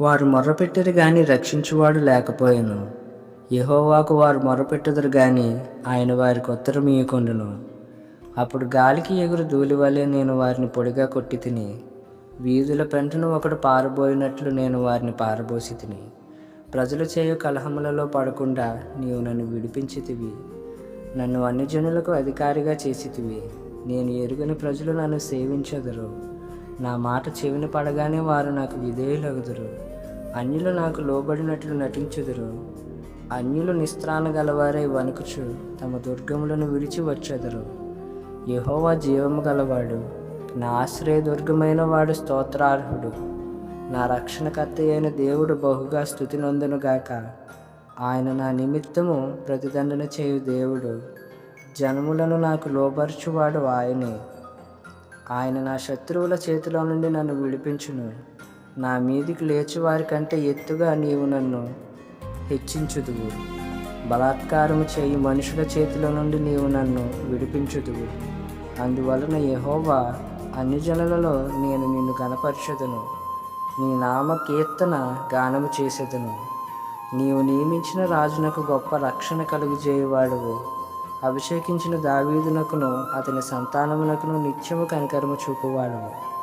వారు మొర్రపెట్టరు గాని రక్షించువాడు లేకపోయాను. యహోవాకు వారు మొర్రపెట్టుదురు గాని ఆయన వారికి ఉత్తరం ఇయ్యకుండును. అప్పుడు గాలికి ఎగురు ధూళి వలె నేను వారిని పొడిగా కొట్టి తిని వీధుల పెంటను ఒకడు పారబోయినట్లు నేను వారిని పారబోసి తిని ప్రజలు చేయు కలహములలో పడకుండా నీవు నన్ను విడిపించితివి నన్ను అన్యజనులకు అధికారిగా చేసితివి నేను ఎరుగని ప్రజలు నన్ను సేవించదరు. నా మాట చెవిన పడగానే వారు నాకు విధేయులగుదురు. అన్యులు నాకు లోబడినట్లు నటించుదురు. అన్యులు నిస్త్రాణ గలవారై వణుకుచు తమ దుర్గములను విడిచి వచ్చెదరు. యహోవా జీవము గలవాడు నా ఆశ్రయ దుర్గమైన వాడు స్తోత్రార్హుడు. నా రక్షణకర్త అయిన దేవుడు బహుగా స్థుతి నొందునుగాక ఆయన నా నిమిత్తము ప్రతిదండన చేయు దేవుడు. జనములను నాకు లోబరుచువాడు ఆయనే. ఆయన నా శత్రువుల చేతిలో నుండి నన్ను విడిపించును. నా మీదికి లేచి వారి కంటే ఎత్తుగా నీవు నన్ను హెచ్చించుదువు. బలాత్కారము చేయి మనుషుల చేతిలో నుండి నీవు నన్ను విడిపించుదువు. అందువలన యహోవా అన్ని జనులలో నేను నిన్ను గనపరచదును నీ నామ కీర్తన గానము చేసేదను. నీవు నియమించిన రాజునకు గొప్ప రక్షణ కలుగుజేయువాడువు. అభిషేకించిన దావీదునకును అతని సంతానమునకును నిత్యము కనికరము చూపువాడు